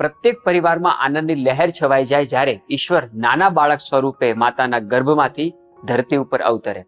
પ્રત્યેક પરિવારમાં આનંદની લહેર છવાઈ જાય જ્યારે ઈશ્વર નાના બાળક સ્વરૂપે માતાના ગર્ભમાંથી ધરતી ઉપર અવતરે.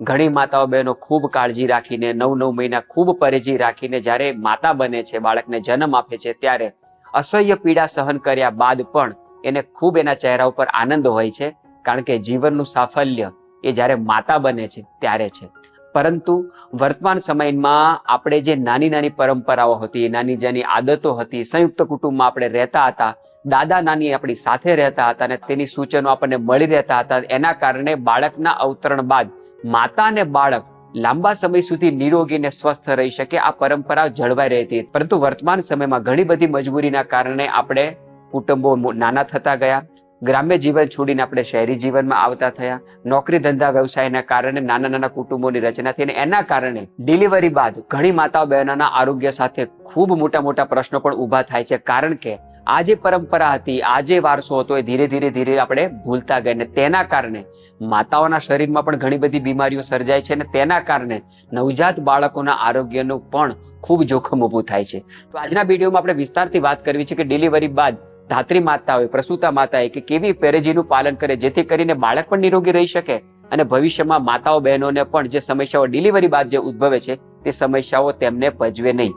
ઘણી માતાઓ બહેનો ખૂબ કાળજી રાખીને નવ નવ મહિના ખૂબ પરેજી રાખીને જ્યારે માતા બને છે, બાળકને જન્મ આપે છે, ત્યારે અસહ્ય પીડા સહન કર્યા બાદ પણ એને ખૂબ એના ચહેરા ઉપર આનંદ હોય છે, કારણ કે જીવનનું સાફલ્ય એ જ્યારે માતા બને છે, ત્યારે છે. પરંતુ વર્તમાન સમયમાં આપણે જે નાની નાની પરંપરાઓ હતી, નાની નાની આદતો હતી, સંયુક્ત કુટુંબમાં આપણે રહેતા હતા, દાદા નાની આપણી સાથે રહેતા હતા અને તેની સૂચનો આપણને મળી રહેતા હતા. એના કારણે બાળકના અવતરણ બાદ માતા અને બાળક લાંબા સમય સુધી નિરોગી અને સ્વસ્થ રહી શકે. આ પરંપરા જળવાઈ રહેતી હતી. પરંતુ વર્તમાન સમયમાં ઘણી બધી મજબૂરીના કારણે આપણે કુટુંબો નાના થતા ગયા. ગ્રામ્ય જીવન છોડીને આપણે શહેરી જીવનમાં આવતા થયા, નોકરી ધંધા વ્યવસાયના કારણે નાના નાના કુટુંબોની રચના થઈ અને એના કારણે ડિલિવરી બાદ ઘણી માતાઓ બહેનોના આરોગ્ય સાથે ખૂબ મોટા મોટા પ્રશ્નો પણ ઊભા થાય છે. કારણ કે આ જે પરંપરા હતી, આ જે વારસો હતો એ ધીરે ધીરે ધીરે આપણે ભૂલતા ગયા ને તેના કારણે માતાઓના શરીરમાં પણ ઘણી બધી બીમારીઓ સર્જાય છે અને તેના કારણે નવજાત બાળકોના આરોગ્યનું પણ ખૂબ જોખમ ઊભું થાય છે. તો આજના વિડીયોમાં આપણે વિસ્તારથી વાત કરવી છે કે ડિલિવરી બાદ ધાત્રી માતાઓએ, પ્રસૂતા માતાએ કે કેવી પેરેજીનું પાલન કરે જેથી કરીને બાળક પણ નિરોગી રહી શકે અને ભવિષ્યમાં માતાઓ બહેનોને પણ જે સમસ્યાઓ ડિલિવરી બાદ જે ઉદ્ભવે છે, તે સમસ્યાઓ તેમને પજવે નહીં.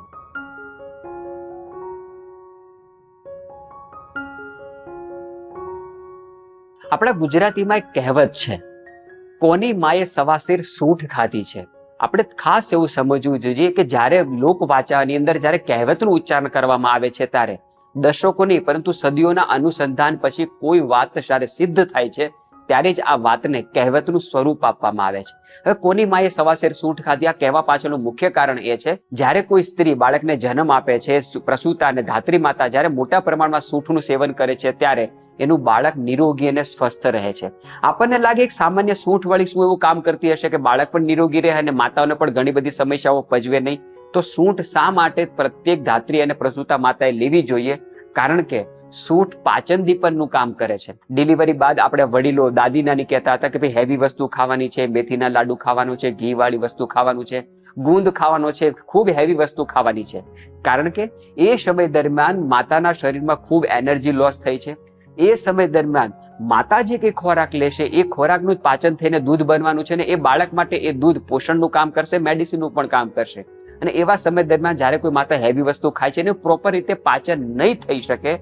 આપણા ગુજરાતીમાં એક કહેવત છે, કોની માએ સવાસીર સૂઠ ખાધી છે? આપણે ખાસ એવું સમજવું જોઈએ કે જ્યારે લોક વાચાની અંદર જ્યારે કહેવતનું ઉચ્ચારણ કરવામાં આવે છે, ત્યારે દશકો નહીં, પરંતુ સદીઓના અનુસંધાન પછી કોઈ વાત જ્યારે સિદ્ધ થાય છે, ત્યારે જ આ વાતને કહેવતનું સ્વરૂપ આપવામાં આવે છે. હવે કોની માએ સવાસેર સૂંઠ ખાધી આ કહેવા પાછળનું મુખ્ય કારણ એ છે, જ્યારે કોઈ સ્ત્રી બાળકને જન્મ આપે છે પ્રસૂતા અને ધાત્રી માતા જ્યારે મોટા પ્રમાણમાં સૂંઠનું સેવન કરે છે, ત્યારે એનું બાળક નિરોગી અને સ્વસ્થ રહે છે. આપણને લાગે એક સામાન્ય સૂંઠ શું એવું કામ કરતી હશે કે બાળક પણ નિરોગી રહે અને માતાઓને પણ ઘણી બધી સમસ્યાઓ પજવે નહીં? તો સૂંઠ શા માટે પ્રત્યેક ધાત્રી અને પ્રસૂતા માતાએ લેવી જોઈએ? કારણ કે સૂંઠ પાચન દીપનનું કામ કરે છે. ડિલિવરી બાદ આપણે વડીલો દાદી નાની કહેતા હતા કે ભાઈ હેવી વસ્તુ ખાવાની છે, મેથીના લાડુ ખાવાનું છે ઘી વાળી વસ્તુ ખાવાનું છે, ગુંદ ખાવાનો છે, ખૂબ હેવી વસ્તુ ખાવાની છે. કારણ કે એ સમય દરમિયાન માતાના શરીરમાં ખૂબ એનર્જી લોસ થઈ છે. એ સમય દરમિયાન માતા જે કંઈ ખોરાક લેશે, એ ખોરાકનું જ પાચન થઈને દૂધ બનવાનું છે ને એ બાળક માટે એ દૂધ પોષણનું કામ કરશે મેડિસિનનું પણ કામ કરશે. અને એવા સમય દરમિયાન જ્યારે કોઈ માતા હેવી વસ્તુ ખાય છે એનું પ્રોપર રીતે પાચન નહીં થઈ શકે,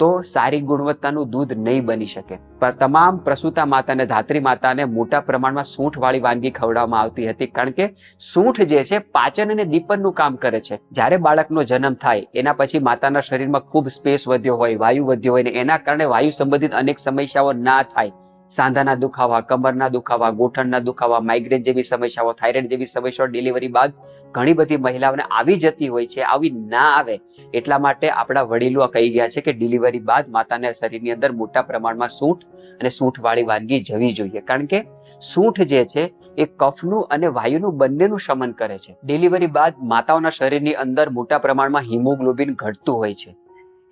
તો સારી ગુણવત્તાનું દૂધ નહીં બની શકે. તમામ પ્રસૂતા માતાને ધાત્રી માતાને મોટા પ્રમાણમાં સૂંઠવાળી વાનગી ખવડાવવામાં આવતી હતી, કારણ કે સૂંઠ જે છે, પાચન અને દીપનનું કામ કરે છે. જ્યારે બાળકનો જન્મ થાય, એના પછી માતાના શરીરમાં ખૂબ સ્પેસ વધ્યો હોય, વાયુ વધ્યો હોય ને એના કારણે વાયુ સંબંધિત અનેક સમસ્યાઓ ના થાય. સાંધાના દુખાવા, કમરના દુખાવા, ગોઠણના દુખાવા માઇગ્રેન જેવી સમસ્યાઓ થાઇરોઇડ જેવી સમસ્યાઓ ડિલિવરી બાદ ઘણી બધી મહિલાઓને આવી જતી હોય છે, આવી ના આવે. એટલા માટે આપણા વડીલો કહી ગયા છે કે ડિલિવરી બાદ માતાના શરીરની અંદર મોટા પ્રમાણમાં સૂંઠ અને સૂંઠવાળી વાનગી જવી જોઈએ. કારણ કે સૂંઠ જે છે એ કફનું અને વાયુનું બંનેનું શમન કરે છે. ડિલિવરી બાદ માતાઓના શરીરની અંદર મોટા પ્રમાણમાં હિમોગ્લોબિન ઘટતું હોય છે.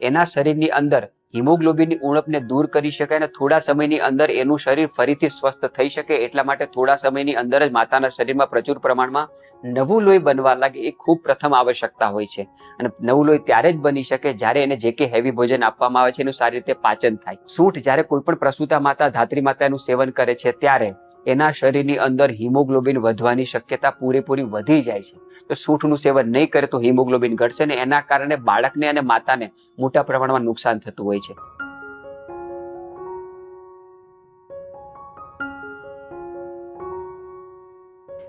એના શરીરની અંદર હિમોગ્લોબિનની ઉણપને દૂર કરી શકાય અને થોડા સમયની અંદર એનું શરીર ફરીથી સ્વસ્થ થઈ શકે એટલા માટે થોડા સમયની અંદર જ માતાના શરીરમાં પ્રચુર પ્રમાણમાં નવું લોહી બનવા લાગે એ ખૂબ પ્રથમ આવશ્યકતા હોય છે. અને નવું લોહી ત્યારે જ બની શકે જ્યારે એને જે કે હેવી ભોજન આપવામાં આવે છે, એનું સારી રીતે પાચન થાય. સૂંઠ જ્યારે કોઈ પણ પ્રસૂતા માતા, ધાત્રી માતા એનું સેવન કરે છે, ત્યારે એના શરીરની અંદર હિમોગ્લોબિન વધવાની શક્યતા પૂરેપૂરી વધી જાય છે. તો સૂંઠનું સેવન નહીં કરે તો હિમોગ્લોબિન ઘટશે ને એના કારણે બાળકને અને માતાને મોટા પ્રમાણમાં નુકસાન થતું હોય છે.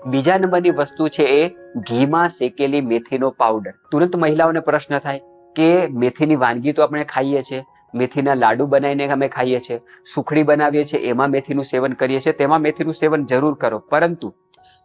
બીજા નંબરની વસ્તુ છે એ ઘીમાં શેકેલી મેથીનો પાવડર. તુરંત મહિલાઓને પ્રશ્ન થાય કે મેથીની વાનગી તો આપણે ખાઈએ છીએ મેથીના લાડુ બનાવીને અમે ખાઈએ છીએ. સુખડી બનાવીએ છીએ, એમાં મેથીનું સેવન કરીએ છીએ. તેમાં મેથીનું સેવન જરૂર કરો. પરંતુ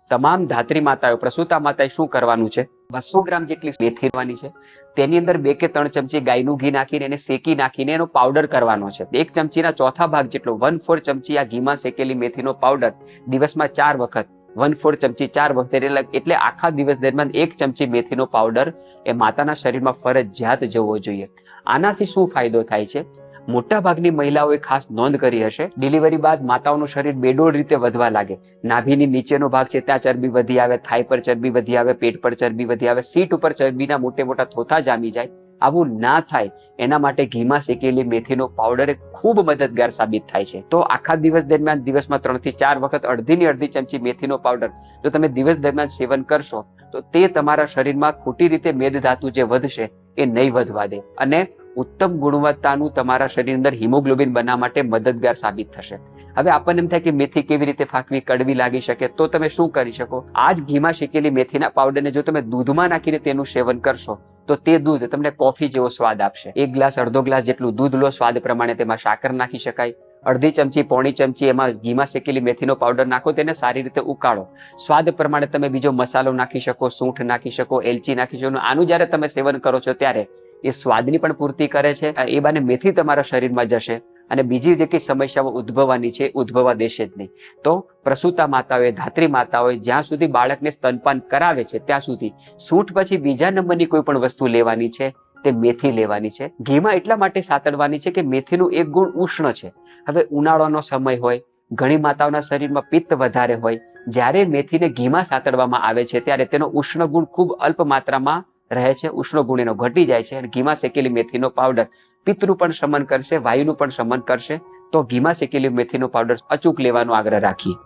તમામ ધાત્રી માતાઓ, પ્રસૂતા માતાએ શું કરવાનું છે? બસો ગ્રામ જેટલી મેથી લેવાની છે. તેની અંદર બે કે ત્રણ ચમચી ગાયનું ઘી નાખીને એને શેકી નાખીને એનો પાવડર કરવાનો છે. એક ચમચીના ચોથા ભાગ જેટલો, વન ફોર ચમચી આ ઘીમાં શેકેલી મેથીનો પાવડર દિવસમાં ચાર વખત. વન ફોર ચમચી ચાર વખત એટલે એટલે આખા દિવસ દરમિયાન એક ચમચી મેથીનો પાવડર એ માતાના શરીરમાં ફરજિયાત જવો જોઈએ. આનાથી શું ફાયદો થાય છે? મોટાભાગની મહિલાઓએ ખાસ નોંધ કરી હશે, ડિલિવરી બાદ માતાઓનું શરીર બેડોળ રીતે વધવા લાગે. નાભીની નીચેનો ભાગ છે, ત્યાં ચરબી વધી આવે, થાઈ પર ચરબી વધી આવે, પેટ પર ચરબી વધી આવે, સીટ ઉપર ચરબીના મોટે મોટા થોથા જામી જાય. આવું ના થાય, એના માટે ઘીમાં શેકેલી મેથીનો પાવડર ખૂબ મદદગાર સાબિત થાય છે. તો આખા દિવસ દરમિયાન દિવસમાં ત્રણથી ચાર વખત અડધીની અડધી ચમચી મેથીનો પાવડર જો તમે દિવસ દરમિયાન સેવન કરશો, તો તે તમારા શરીરમાં ખોટી રીતે મેદ ધાતુ જે વધશે એ નહીં વધવા દે અને ઉત્તમ ગુણવત્તાનું તમારા શરીર અંદર હિમોગ્લોબિન બનાવવા માટે મદદગાર સાબિત થશે. હવે આપણને એમ થાય કે મેથી કેવી રીતે ફાંકવી, કડવી લાગી શકે, તો તમે શું કરી શકો? આ જ ઘીમાં શેકેલી મેથીના પાવડરને જો તમે દૂધમાં નાખીને તેનું સેવન કરશો તો તે દૂધ તમને કોફી જેવો સ્વાદ આપશે. એક ગ્લાસ, અડધો ગ્લાસ જેટલું દૂધ લો, સ્વાદ પ્રમાણે તેમાં સાકર નાખી શકાય. અડધી ચમચી પોણી ચમચી એમાં ઘીમાં શેકેલી મેથીનો પાવડર નાખો, તેને સારી રીતે ઉકાળો. સ્વાદ પ્રમાણે તમે બીજો મસાલો નાખી શકો, સૂંઠ નાખી શકો, એલચી નાખી શકો. આનું જ્યારે તમે સેવન કરો છો ત્યારે એ સ્વાદની પણ પૂર્તિ કરે છે. એ બાને મેથી તમારા શરીરમાં જશે. અને બીજી જે કઈ સમસ્યાઓ ઉદ્ભવવાની છે ઉદ્ભવવા દેશે જ નહીં. તો પ્રસૂતા માતાઓએ ધાત્રી માતાઓએ જ્યાં સુધી બાળકને સ્તનપાન કરાવે છે, ત્યાં સુધી સૂંઠ પછી બીજા નંબરની કોઈ પણ વસ્તુ લેવાની છે, તે મેથી લેવાની છે. ઘીમાં એટલા માટે સાતડવાની છે કે મેથીનું એક ગુણ ઉષ્ણ છે. હવે ઉનાળાનો સમય હોય, ઘણી માતાઓના શરીરમાં પિત્ત વધારે હોય, જ્યારે મેથીને ઘીમાં સાતડવામાં આવે છે, ત્યારે તેનો ઉષ્ણ ગુણ ખૂબ અલ્પ માત્રામાં રહે છે, ઉષ્ણ ગુણ ઘટી જાય છે અને ઘીમાં શેકેલી મેથીનો પાવડર પિત્તનું પણ શમન કરશે, વાયુનું પણ શમન કરશે. તો ઘીમાં શેકેલી મેથીનો પાવડર અચૂક લેવાનો આગ્રહ રાખીએ.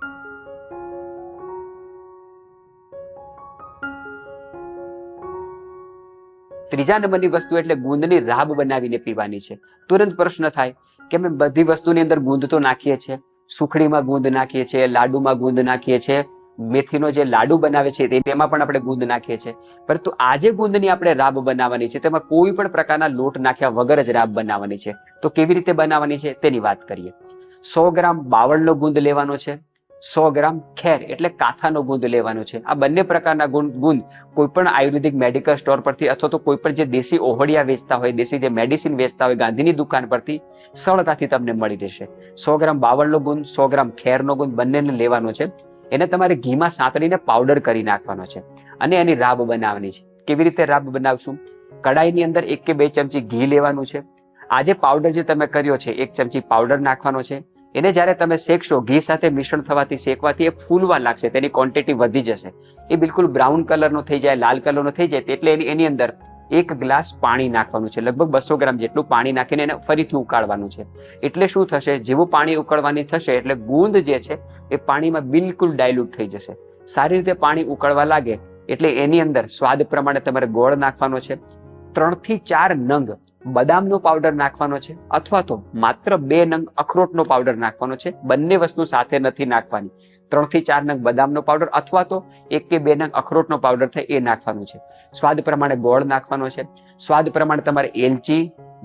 ત્રીજા નંબરની વસ્તુ એટલે ગુંદની રાબ બનાવીને પીવાની છે. તુરંત પ્રશ્ન થાય કે અમે બધી વસ્તુની અંદર ગુંદ તો નાખીએ છીએ? સુખડીમાં ગુંદ નાખીએ છીએ, લાડુમાં ગુંદ નાખીએ છીએ? મેથીનો જે લાડુ બનાવે છે તેમાં પણ આપણે ગુંદ નાખીએ છીએ. પરંતુ આજે ગુંદની આપણે રાબ બનાવવાની છે, તેમાં કોઈ પણ પ્રકારના લોટ નાખ્યા વગર જ રાબ બનાવવાની છે. તો કેવી રીતે બનાવવાની છે તેની વાત કરીએ. સો ગ્રામ બાવળનો ગુંદ લેવાનો છે, સો ગ્રામ ખેર એટલે કાથાનો ગુંદ લેવાનો છે. આ બંને પ્રકારના ગુંદ ગુંદ કોઈ પણ આયુર્વેદિક મેડિકલ સ્ટોર પરથી અથવા તો કોઈ પણ જે દેશી ઓહળિયા વેચતા હોય, દેશી જે મેડિસિન વેચતા હોય, ગાંધીની દુકાન પરથી સરળતાથી તમને મળી રહેશે. સો ગ્રામ બાવળનો ગુંદ, સો ગ્રામ ખેરનો ગુંદ બંનેને લેવાનો છે. એને તમારે ઘીમાં સાંતળીને પાવડર કરી નાખવાનો છે. અને એની રાબ બનાવવાની છે. કેવી રીતે રાબ બનાવશું? કડાઈની અંદર એક કે બે ચમચી ઘી લેવાનું છે. આ જે પાવડર જે તમે કર્યો છે, એક ચમચી પાવડર નાખવાનો છે. એને જ્યારે તમે શેકશો, ઘી સાથે મિશ્રણ થવાથી શેકવાથી એ ફૂલવા લાગશે, તેની ક્વોન્ટિટી વધી જશે. એ બિલકુલ બ્રાઉન કલરનો થઈ જાય, લાલ કલરનો થઈ જાય, એટલે એની એની અંદર એક ગ્લાસ પાણી નાખવાનું છે. લગભગ બસો ગ્રામ જેટલું પાણી નાખીને એને ફરીથી ઉકાળવાનું છે. એટલે શું થશે? જેવું પાણી ઉકળવાની થશે, એટલે ગુંદ જે છે, એ પાણીમાં બિલકુલ ડાયલ્યુટ થઈ જશે. સારી રીતે પાણી ઉકળવા લાગે, એટલે એની અંદર સ્વાદ પ્રમાણે તમારે ગોળ નાખવાનો છે. ત્રણથી ચાર નંગ બદામનો પાવડર નાખવાનો છે, અથવા તો માત્ર બે નંગ અખરોટનો પાવડર નાખવાનો છે. બંને વસ્તુ સાથે નથી નાખવાની. ત્રણથી ચાર નંગ બદામનો પાવડર અથવા તો એક કે બે નંગ અખરોટનો પાવડર થાય એ નાખવાનું છે. સ્વાદ પ્રમાણે ગોળ નાખવાનો છે. સ્વાદ પ્રમાણે તમારે એલચી,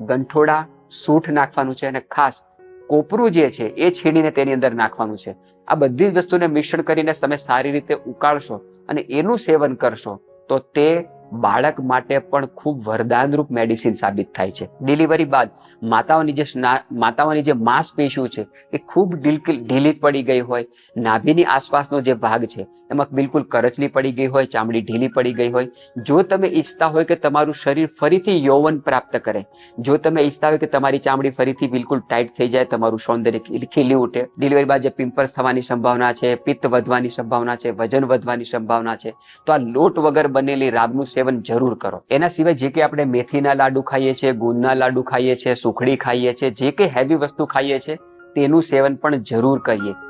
ગંઠોડા, સૂઠ નાખવાનું છે અને ખાસ કોપરું જે છે એ છીણીને તેની અંદર નાખવાનું છે. આ બધી જ વસ્તુને મિશ્રણ કરીને તમે સારી રીતે ઉકાળશો અને એનું સેવન કરશો તો તે બાળક માટે પણ ખૂબ વરદાનરૂપ મેડિસિન સાબિત થાય છે. ડિલિવરી બાદ માતાઓની જે માતાઓની જે માંસપેશીઓ છે, એ ખૂબ ઢીલી પડી ગઈ હોય. નાભીની આસપાસનો જે ભાગ છે એમાં બિલકુલ કરચલી પડી ગઈ હોય, ચામડી ઢીલી પડી ગઈ હોય. જો તમે ઈચ્છતા હોય કે તમારું શરીર ફરીથી યૌવન પ્રાપ્ત કરે, જો તમે ઈચ્છતા હોય કે તમારી ચામડી ફરીથી બિલકુલ ટાઈટ થઈ જાય, તમારું સૌંદર્ય ખીલ- ઉઠે. ડિલિવરી બાદ જે પિમ્પલ્સ થવાની સંભાવના છે, પિત્ત વધવાની સંભાવના છે, વજન વધવાની સંભાવના છે, તો આ લોટ વગર બનેલી રાબનું સેવન જરૂર કરો. એના સિવાય જે કે આપણે મેથીના લાડુ ખાઈએ છીએ ગુંદના લાડુ ખાઈએ છીએ, સુખડી ખાઈએ છીએ, જે કે હેવી વસ્તુ ખાઈએ છીએ, તેનું સેવન પણ જરૂર કરીએ.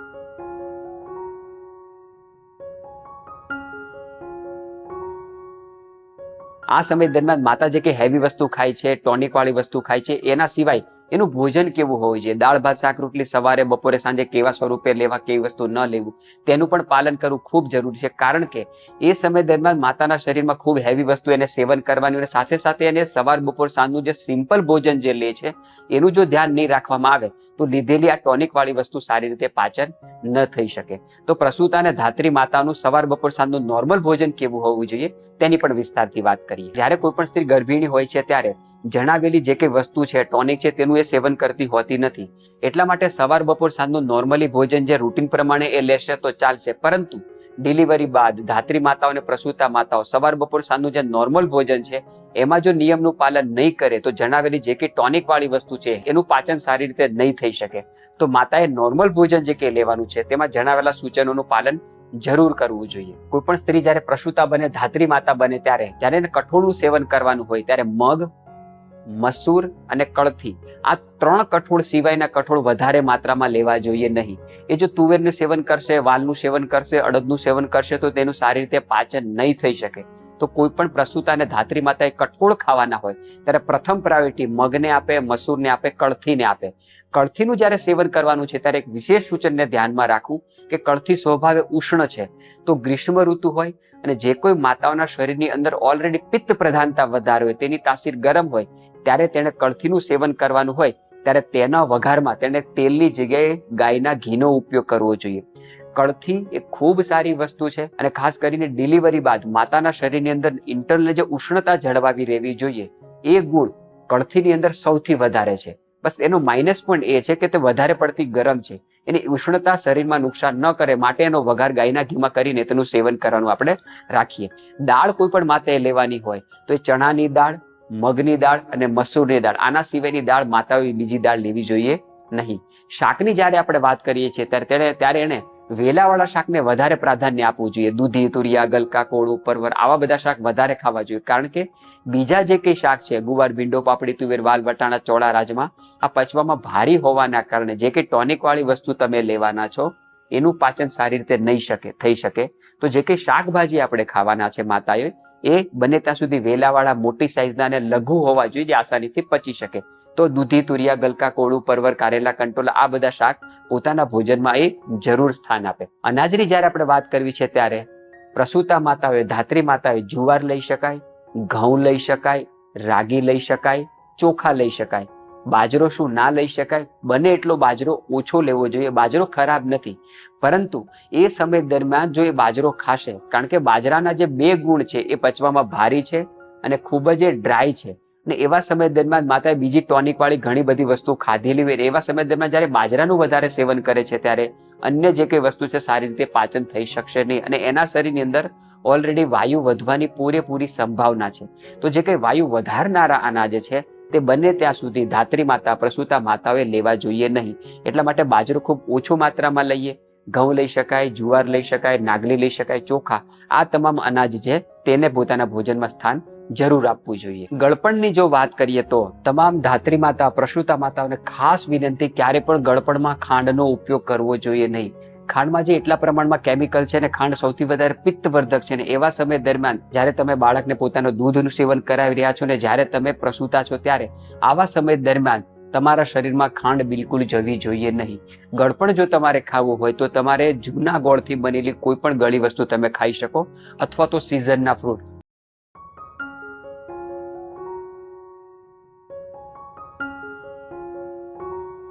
આ સમય દરમિયાન માતા જે કે હેવી વસ્તુ ખાય છે ટોનિક વાળી વસ્તુ ખાય છે, એના સિવાય એનું ભોજન કેવું હોવું જોઈએ દાળ, ભાત, શાક, રોટલી સવારે, બપોરે, સાંજે કેવા સ્વરૂપે લેવા, કેવી વસ્તુ ન લેવું? તેનું પણ પાલન કરવું ખૂબ જરૂરી છે. કારણ કે એ સમય દરમિયાન માતાના શરીરમાં ખૂબ હેવી વસ્તુ એને સેવન કરવાની અને સાથે સાથે એને સવાર, બપોર, સાંજનું જે સિમ્પલ ભોજન જે લે છે, એનું જો ધ્યાન નહીં રાખવામાં આવે, તો લીધેલી આ ટોનિક વાળી વસ્તુ સારી રીતે પાચન ન થઈ શકે. તો પ્રસૂતા અને ધાત્રી માતાનું સવાર, બપોર, સાંજનું નોર્મલ ભોજન કેવું હોવું જોઈએ? તેની પણ વિસ્તારથી વાત કરીએ. જ્યારે કોઈ પણ સ્ત્રી ગર્ભિણી હોય છે, ત્યારે જણાવેલી જે કંઈ વસ્તુ છે ટોનિક છે, તેનું એ સેવન કરતી હોતી નથી. એટલા માટે સવાર બપોર સાંજનું નોર્મલી ભોજન જે રૂટીન પ્રમાણે એ લેશે તો ચાલશે. પરંતુ ડિલિવરી બાદ ધાત્રી માતાઓ અને પ્રસૂતા માતાઓ સવાર બપોર સાંજનું જે નોર્મલ ભોજન છે, એમાં જો નિયમનું પાલન નહીં કરે, તો જણાવેલી જે કે ટોનિક વાળી વસ્તુ છે, એનું પાચન સારી રીતે નહીં થઈ શકે. તો માતાએ નોર્મલ ભોજન જે કે લેવાનું છે, તેમાં જણાવેલા સૂચનોનું પાલન જરૂર કરવું જોઈએ. કોઈ પણ સ્ત્રી જ્યારે પ્રસૂતા બને, ધાત્રી માતા બને ત્યારે, જ્યારે એને કઠોળનું સેવન કરવાનું હોય, ત્યારે મગ મસૂર અને કળથી. આ ત્રણ કઠોળ સિવાયના કઠોળ વધારે માત્રામાં લેવા જોઈએ નહીં. એ જો તુવેરનું સેવન કરશે, વાલનું સેવન કરશે, અડદનું સેવન કરશે, તો તેનું સારી રીતે પાચન નહીં થઈ શકે. તો કોઈ પણ પ્રસૂતા અને ધાત્રી માતાએ કઠોળ ખાવાના હોય, ત્યારે પ્રથમ પ્રાયોરિટી મગને આપે, મસૂરને આપે, કળથીને આપે. કળથીનું જ્યારે સેવન કરવાનું છે, ત્યારે એક વિશેષ સૂચનને ધ્યાનમાં રાખવું કે કળથી સ્વભાવે ઉષ્ણ છે. તો ગ્રીષ્મ ઋતુ હોય અને જે કોઈ માતાઓના શરીરની અંદર ઓલરેડી પિત્ત પ્રધાનતા વધારે હોય, તેની તાસીર ગરમ હોય ત્યારે તેણે કળથીનું સેવન કરવાનું હોય, ત્યારે તેના વઘારમાં તેણે તેલની જગ્યાએ ગાયના ઘીનો ઉપયોગ કરવો જોઈએ. કળથી એ ખૂબ સારી વસ્તુ છે અને ખાસ કરીને ડિલિવરી બાદ માતાના શરીરની અંદર ઇન્ટરનલ જે ઉષ્ણતા જળવાવી રહેવી જોઈએ, એ ગુણ કળથીની અંદર સૌથી વધારે છે. બસ એનો માઇનસ પોઈન્ટ એ છે કે તે વધારે પડતી ગરમ છે. એની ઉષ્ણતા શરીરમાં નુકસાન ન કરે માટે એનો વઘાર ગાયના ઘીમાં કરીને તેનું સેવન કરવાનું આપણે રાખીએ. દાળ કોઈ પણ માતે લેવાની હોય, તો એ ચણાની દાળ મગની દાળ અને મસૂરની દાળ. આના સિવાયની દાળ માતાઓએ બીજી દાળ લેવી જોઈએ નહીં. શાકની જ્યારે આપણે વાત કરીએ છીએ, ત્યારે તેણે ત્યારે એને વેલાવાળા શાકને વધારે પ્રાધાન્ય આપવું જોઈએ. દૂધી, તુરિયા, ગલકા, કોળું, પરવર, આવા બધા શાક વધારે ખાવા જોઈએ. કારણ કે બીજા જે કંઈ શાક છે, ગુવાર, ભીંડો, પાપડી, તુવેર, વાલ, વટાણા, ચોળા, રાજમા, આ પચવામાં ભારી હોવાના કારણે જે કંઈ ટોનિકવાળી વસ્તુ તમે લેવાના છો એનું પાચન સારી રીતે નહીં શકે, થઈ શકે. તો જે કંઈ શાકભાજી આપણે ખાવાના છે માતાએ, એ બને ત્યાં સુધી વેલાવાળા મોટી સાઇઝના અને લઘુ હોવા જોઈએ જે આસાનીથી પચી શકે. તો દૂધી, તુરિયા, ગલકા, કોળું, પરવર, કારેલા, કંટોલા, આ બધા શાક પોતાના ભોજનમાં એ જરૂર સ્થાન આપે. અનાજની જ્યારે આપણે વાત કરવી છે ત્યારે, પ્રસૂતા માતાઓએ ધાત્રી માતાઓએ જુવાર લઈ શકાય, ઘઉં લઈ શકાય, રાગી લઈ શકાય, ચોખા લઈ શકાય. બાજરો શું ના લઈ શકાય? બને એટલો બાજરો ઓછો લેવો જોઈએ. બાજરો ખરાબ નથી. પરંતુ એ સમય દરમિયાન જો એ બાજરો ખાશે, કારણ કે બાજરાના જે બે ગુણ છે એ પચવામાં ભારી છે અને ખૂબ જ એ ડ્રાય છે. અને એવા સમય દરમિયાન માતાએ બીજી ટોનિક વાળી ઘણી બધી વસ્તુ ખાધેલી હોય. એવા સમય દરમિયાન જ્યારે બાજરાનું વધારે સેવન કરે છે, ત્યારે અન્ય જે કંઈ વસ્તુ છે સારી રીતે પાચન થઈ શકશે નહીં. અને એના શરીરની અંદર ઓલરેડી વાયુ વધવાની પૂરેપૂરી સંભાવના છે. તો જે કંઈ વાયુ વધારનારા અનાજ છે તે બને ત્યાં સુધી ધાત્રી માતા, પ્રસૂતા માતાઓએ લેવા જોઈએ નહીં. એટલા માટે બાજરો ખૂબ ઓછો માત્રામાં લઈએ. ઘઉં લઈ શકાય, જુવાર લઈ શકાય, નાગલી લઈ શકાય, ચોખા, આ તમામ અનાજ છે તેને પોતાના ભોજનમાં સ્થાન જરૂર આપવું જોઈએ. ગળપણની જો વાત કરીએ તો તમામ ધાત્રી માતા, પ્રસૂતા માતાઓને ખાસ વિનંતી, ક્યારે પણ ગળપણમાં ખાંડનો ઉપયોગ કરવો જોઈએ નહીં. ખાંડમાં જે એટલા પ્રમાણમાં કેમિકલ છે ને ખાંડ સૌથી વધારે પિત્તવર્ધક છે ને એવા સમય દરમિયાન જ્યારે તમે બાળકને પોતાનું દૂધનું સેવન કરાવી રહ્યા છો ને જ્યારે તમે પ્રસૂતા છો ત્યારે આવા સમય દરમિયાન તમારા શરીરમાં ખાંડ બિલકુલ જવી જોઈએ નહીં. ગળપણ જો તમારે ખાવું હોય તો તમારે જૂના ગોળથી બનેલી કોઈ પણ ગળી વસ્તુ તમે ખાઈ શકો અથવા તો સિઝનના ફ્રૂટ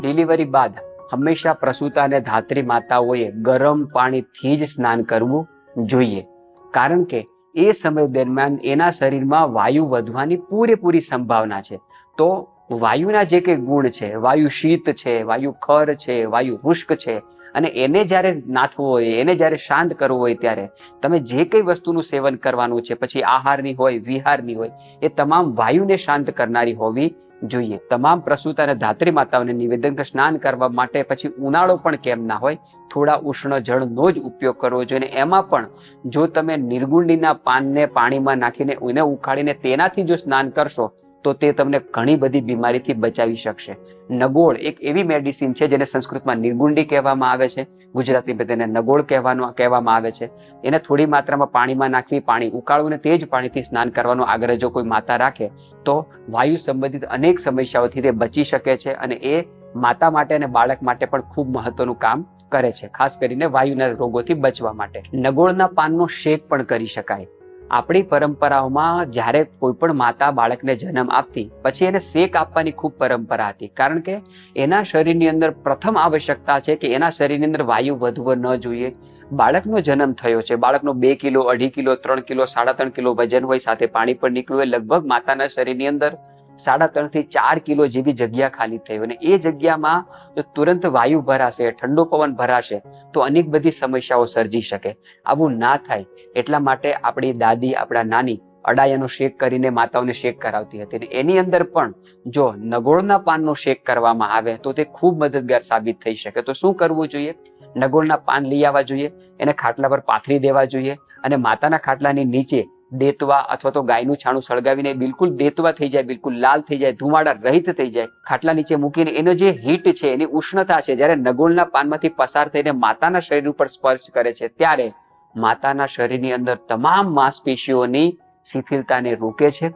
ડિલિવરી બાદ હંમેશા પ્રસૂતા અને ધાત્રી માતાઓએ ગરમ પાણીથી જ સ્નાન કરવું જોઈએ. કારણ કે એ સમય દરમિયાન એના શરીરમાં વાયુ વધવાની પૂરેપૂરી સંભાવના છે. તો વાયુના જે કંઈ ગુણ છે, વાયુ શીત છે, વાયુ ખર છે, વાયુ વૃષ્ક છે અને એને જ્યારે નાથવું હોય, એને જ્યારે શાંત કરવું હોય ત્યારે તમે જે કંઈ વસ્તુનું સેવન કરવાનું છે, પછી આહારની હોય, વિહારની હોય, એ તમામ વાયુને શાંત કરનારી હોવી જોઈએ. તમામ પ્રસૂત અને ધાત્રી માતાઓને નિવેદન સ્નાન કરવા માટે પછી ઉનાળો પણ કેમ ના હોય, થોડા ઉષ્ણ જળનો જ ઉપયોગ કરવો જોઈએ. એમાં પણ જો તમે નિર્ગુંડીના પાનને પાણીમાં નાખીને એને ઉકાળીને તેનાથી જો સ્નાન કરશો તો તે તમને ઘણી બધી બીમારીથી બચાવી શકશે. નગોળ એક એવી મેડિસિન છે જેને સંસ્કૃતમાં નિર્ગુંડી કહેવામાં આવે છે. ગુજરાતીમાં તેને નગોળ કહેવાનું, કહેવામાં આવે છે. એને થોડી માત્રામાં પાણીમાં નાખવી, પાણી ઉકાળવું અને તે જ પાણીથી સ્નાન કરવાનો આગ્રહ જો કોઈ માતા રાખે, તો વાયુ સંબંધિત અનેક સમસ્યાઓથી તે બચી શકે છે અને એ માતા માટે અને બાળક માટે પણ ખૂબ મહત્વનું કામ કરે છે, ખાસ કરીને વાયુના રોગોથી બચવા માટે. નગોળના પાનનો શેક પણ કરી શકાય. આપણી પરંપરાઓમાં જ્યારે કોઈ પણ માતા બાળકને જન્મ આપતી, પછી એને શેક આપવાની ખૂબ પરંપરા હતી. કારણ કે એના શરીરની અંદર પ્રથમ આવશ્યકતા છે કે એના શરીરની અંદર વાયુ વધવો ન જોઈએ. બાળકનો જન્મ થયો છે. બાળકનો બે કિલો, અઢી કિલો, ત્રણ કિલો, સાડા ત્રણ કિલો વજન હોય, સાથે પાણી પણ નીકળ્યું હોય. લગભગ માતાના શરીરની અંદર સાડા ત્રણથી ચાર કિલો જેવી જગ્યા ખાલી થઈ અને એ જગ્યામાં જો તુરંત વાયુ ભરાશે, ઠંડો પવન ભરાશે, તો અનેક બધી સમસ્યાઓ સર્જી શકે. આવું ના થાય. એટલા માટે આપણી દાદી, આપણા નાની અડાયાનો શેક કરીને માતાઓને શેક કરાવતી હતી. અને એની અંદર પણ જો નગોળના પાનનો શેક કરવામાં આવે, તો તે ખૂબ મદદગાર સાબિત થઈ શકે. તો શું કરવું જોઈએ? નગોળના પાન લઈ આવવા જોઈએ, એને ખાટલા પર પાથરી દેવા જોઈએ અને માતાના ખાટલાની નીચે દેતવા અથવા તો ગાયનું છાણું સળગાવીને બિલકુલ દેતવા થઈ જાય, બિલકુલ લાલ થઈ જાય, ધુમાડા રહિત થઈ જાય, ખાટલા નીચે મૂકીને એનો જે હીટ છે, એની ઉષ્ણતા છે, જ્યારે નગોળના પાનમાંથી પસાર થઈને માતાના શરીર ઉપર સ્પર્શ કરે છે, ત્યારે માતાના શરીરની અંદર તમામ માંસપેશીઓની શિથિલતાને રોકે છે,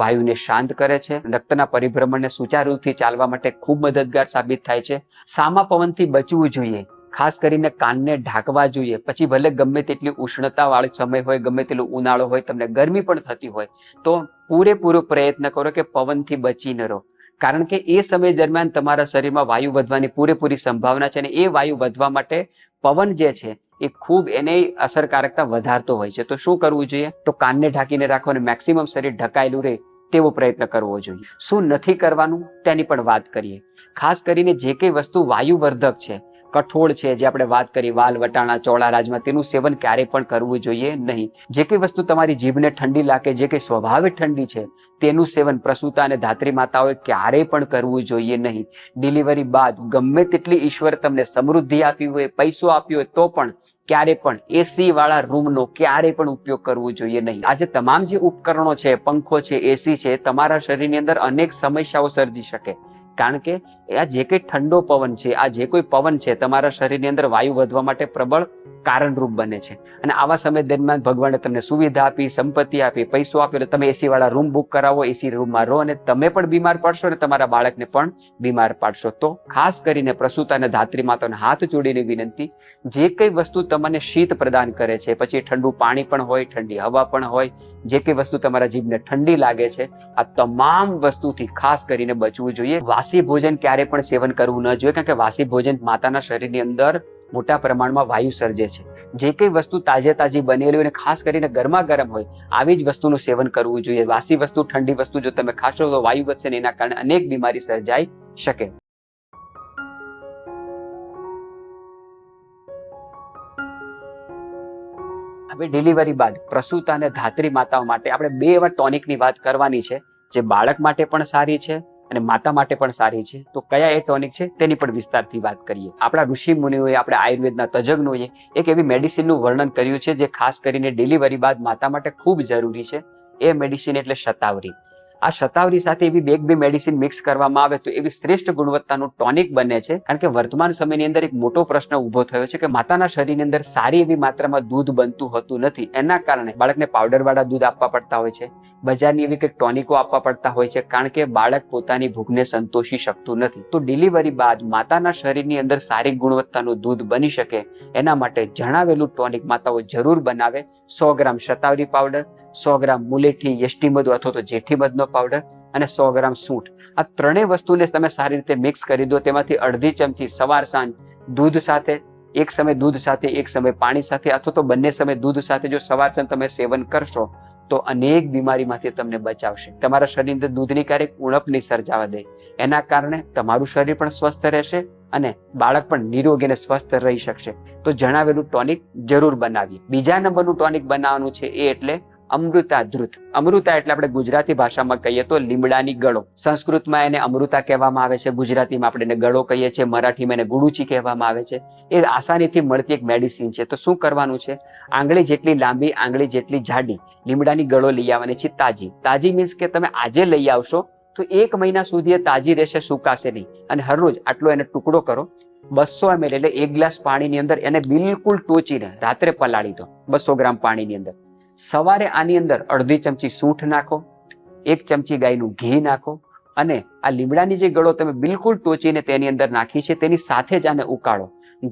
વાયુને શાંત કરે છે, રક્તના પરિભ્રમણને સુચારુથી ચાલવા માટે ખૂબ મદદગાર સાબિત થાય છે. સામા પવનથી બચવું જોઈએ. ખાસ કરીને કાનને ઢાંકવા જોઈએ. પછી ભલે ગમે તેટલી ઉષ્ણતાવાળો સમય હોય, ગમે તેટલું ઉનાળો હોય, તમને ગરમી પણ થતી હોય, તો પૂરેપૂરો પ્રયત્ન કરો કે પવનથી બચી ન રહો. કારણ કે એ સમય દરમિયાન તમારા શરીરમાં વાયુ વધવાની પૂરેપૂરી સંભાવના છે અને એ વાયુ વધવા માટે પવન જે છે, એ ખૂબ એને અસરકારકતા વધારતો હોય છે. તો શું કરવું જોઈએ? તો કાનને ઢાંકીને રાખો અને મેક્સિમમ શરીર ઢકાયેલું રહે તેવો પ્રયત્ન કરવો જોઈએ. શું નથી કરવાનું? તેની પણ વાત કરીએ. ખાસ કરીને જે કઈ વસ્તુ વાયુવર્ધક છે કઠોળ છે જે આપણે વાત કરી, વાલ, વટાણા, ચોળા, રાજમા, તેનું સેવન ક્યારેય પણ કરવું જોઈએ નહીં. જે કઈ વસ્તુ તમારી જીભને ઠંડી લાગે, જે કઈ સ્વભાવે ઠંડી છે, તેનું સેવન પ્રસૂતા અને ધાત્રી માતાઓએ ક્યારેય પણ કરવું જોઈએ નહીં. ડિલિવરી બાદ ગમે તેટલી ઈશ્વર તમને સમૃદ્ધિ આપી હોય, પૈસો આપ્યો હોય, તો પણ ક્યારે પણ એસી વાળા રૂમનો ક્યારે પણ ઉપયોગ કરવો જોઈએ નહીં. આજે તમામ જે ઉપકરણો છે, પંખો છે, એસી છે, તમારા શરીરની અંદર અનેક સમસ્યાઓ સર્જી શકે. કારણ કે આ જે કંઈ ઠંડો પવન છે, આ જે કોઈ પવન છે, તમારા શરીરની અંદર વાયુ વધવા માટે પ્રબળ કારણરૂપ બને છે. અને આવા સમય દરમિયાન ભગવાને તમને સુવિધા આપી, સંપત્તિ આપી, પૈસો આપ્યો એટલે તમે એસી વાળા રૂમ બુક કરાવો, એસી રૂમમાં રહો અને તમે પણ બીમાર પડશો અને તમારા બાળકને પણ બીમાર પાડશો. તો ખાસ કરીને પ્રસૂતા અને ધાત્રી માતાને હાથ જોડીને વિનંતી, જે કઈ વસ્તુ તમને શીત પ્રદાન કરે છે, પછી ઠંડુ પાણી પણ હોય, ઠંડી હવા પણ હોય, જે કઈ વસ્તુ તમારા જીભને ઠંડી લાગે છે, આ તમામ વસ્તુથી ખાસ કરીને બચવું જોઈએ. વાસી ભોજન ક્યારે પણ સેવન કરવું ન જોઈએ, કારણ કે વાસી ભોજન માતાના શરીરની અંદર મોટા પ્રમાણમાં વાયુ સર્જે છે. જે કંઈ વસ્તુ તાજે તાજી બનેલી હોય અને ખાસ કરીને ગરમા ગરમ હોય, આવી જ વસ્તુનું સેવન કરવું જોઈએ. વાસી વસ્તુ, ઠંડી વસ્તુ જો તમે ખાશો તો વાયુ વધશે ને એના કારણે અનેક બીમારી સર્જાઈ શકે. હવે ડિલિવરી બાદ પ્રસૂતા અને ધાત્રી માતાઓ માટે આપણે બે એવા ટોનિકની વાત કરવાની છે, જે બાળક માટે પણ સારી છે અને માતા માટે પણ સારી છે. તો કયા એ ટોનિક છે તેની પણ વિસ્તારથી વાત કરીએ. આપણા ઋષિ મુનિઓએ, આપણે આયુર્વેદના તજજ્ઞોએ એક એવી મેડિસિનનું વર્ણન કર્યું છે જે ખાસ કરીને ડિલિવરી બાદ માતા માટે ખૂબ જરૂરી છે. એ મેડિસિન એટલે શતાવરી. આ શતાવરી સાથે એવી બેગ બે મેડિસિન મિક્સ કરવામાં આવે તો એવી શ્રેષ્ઠ ગુણવત્તાનું ટોનિક બને છે. કારણ કે વર્તમાન સમયની અંદર એક મોટો પ્રશ્ન ઊભો થયો છે કે માતાના શરીરની અંદર સારી એવી માત્રામાં દૂધ બનતું હોતું નથી. એના કારણે બાળકને પાવડરવાળા દૂધ આપવા પડતા હોય છે. બજારની એવી કંઈક ટોનિકો આપવા પડતા હોય છે, કારણ કે બાળક પોતાની ભૂખને સંતોષી શકતું નથી. તો ડિલિવરી બાદ માતાના શરીરની અંદર સારી ગુણવત્તાનું દૂધ બની શકે, એના માટે જણાવેલું ટોનિક માતાઓ જરૂર બનાવે. સો ગ્રામ શતાવરી પાવડર સો ગ્રામ મુલેઠી યષ્ટી મધ અથવા તો જેઠી મધનો પાવડર અને સો ગ્રામ સૂંઠ. આ ત્રણેય વસ્તુને તમે સારી રીતે મિક્સ કરી દો, તેમાંથી અડધી ચમચી સવાર સાંજ દૂધ સાથે, એક સમય દૂધ સાથે, એક સમય પાણી સાથે, અથવા તો બંને સમય દૂધ સાથે જો સવાર સાંજ તમે સેવન કરશો, તો અનેક બીમારીમાંથી તમને બચાવશે. તમારા શરીરની અંદર દૂધની ક્યારેક ઉણપ નહીં સર્જાવા દે. એના કારણે તમારું શરીર પણ સ્વસ્થ રહેશે અને બાળક પણ નિરોગી અને સ્વસ્થ રહી શકશે. તો જણાવેલું ટોનિક જરૂર બનાવીએ. બીજા નંબરનું ટોનિક બનાવવાનું છે એ એટલે અમૃતા અમૃતા એટલે આપણે ગુજરાતી ભાષામાં કહીએ તો લીમડાની ગળો. સંસ્કૃતમાં એને અમૃતા કહેવામાં આવે છે. ગુજરાતીમાં આપણે એને ગળો કહીએ છીએ. મરાઠીમાં એને ગુડુચી કહેવામાં આવે છે. એ આસાનીથી મળતી એક મેડિસિન છે. તો શું કરવાનું છે? આંગળી જેટલી લાંબી, આંગળી જેટલી જાડી, લીમડાની ગળો લઈ આવવાની છે તાજી. તાજી મીન્સ કે તમે આજે લઈ આવશો, તો એક મહિના સુધી એ તાજી રહેશે, સુકાશે નહીં. અને હરરોજ આટલો એને ટુકડો કરો. બસો એમએલ એટલે એક ગ્લાસ પાણીની અંદર એને બિલકુલ ટોચીને રાત્રે પલાળી દો. બસો ગ્રામ પાણીની અંદર. સવારે આની અંદર અડધી ચમચી સૂંઠ નાખો, એક ચમચી ગાયનું ઘી નાખો અને આ લીમડાની જે ગળો તમે બિલકુલ ટોચીને તેની અંદર નાખી છે, તેની સાથે જ આને ઉકાળો.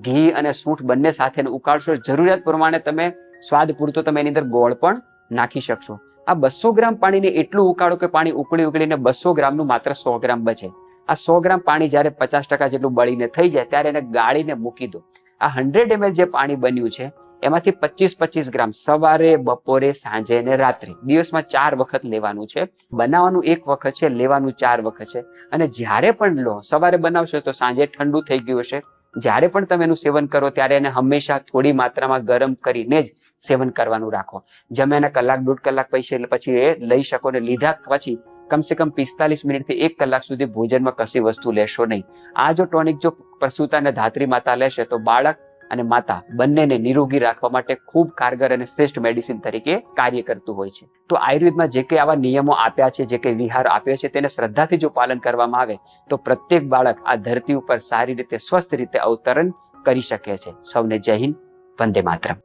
ઘી અને સૂંઠ બંને સાથે ઉકાળશો. જરૂરિયાત પ્રમાણે તમે સ્વાદ પૂરતો તમે એની અંદર ગોળ પણ નાખી શકશો. આ બસો ગ્રામ પાણીને એટલું ઉકાળો કે પાણી ઉકળી ઉકળીને બસો ગ્રામનું માત્ર સો ગ્રામ બચે. આ સો ગ્રામ પાણી જ્યારે પચાસ ટકા જેટલું બળીને થઈ જાય, ત્યારે એને ગાળીને મૂકી દો. આ હંડ્રેડ એમએલ જે પાણી બન્યું છે એમાંથી પચીસ પચીસ ગ્રામ સવારે, બપોરે, સાંજે અને રાત્રે. દિવસમાં ચાર વખત લેવાનું છે. બનાવવાનું એક વખત છે, લેવાનું ચાર વખત છે. અને જ્યારે પણ લો, સવારે બનાવશો તો સાંજે ઠંડુ થઈ ગયું હશે. જ્યારે પણ તમે એનું સેવન કરો, ત્યારે એને હંમેશા થોડી માત્રામાં ગરમ કરીને જ સેવન કરવાનું રાખો. જમ્યાના કલાક, દોઢ કલાક પછી પછી એ લઈ શકો ને લીધા પછી કમસે કમ પિસ્તાલીસ મિનિટથી એક કલાક સુધી ભોજનમાં કશી વસ્તુ લેશો નહીં. આ જો ટોનિક જો પ્રસૂતા અને ધાત્રી માતા લેશે તો બાળક અને માતા બંનેને નિરોગી રાખવા માટે ખૂબ કારગર અને શ્રેષ્ઠ મેડિસિન તરીકે કાર્ય કરતું હોય છે. તો આયુર્વેદમાં જે કંઈ આવા નિયમો આપ્યા છે, જે કંઈ વિહાર આપ્યો છે, તેને શ્રદ્ધાથી જો પાલન કરવામાં આવે, તો પ્રત્યેક બાળક આ ધરતી ઉપર સારી રીતે સ્વસ્થ રીતે અવતરણ કરી શકે છે. સૌને જય હિન્દ, વંદે માતરમ.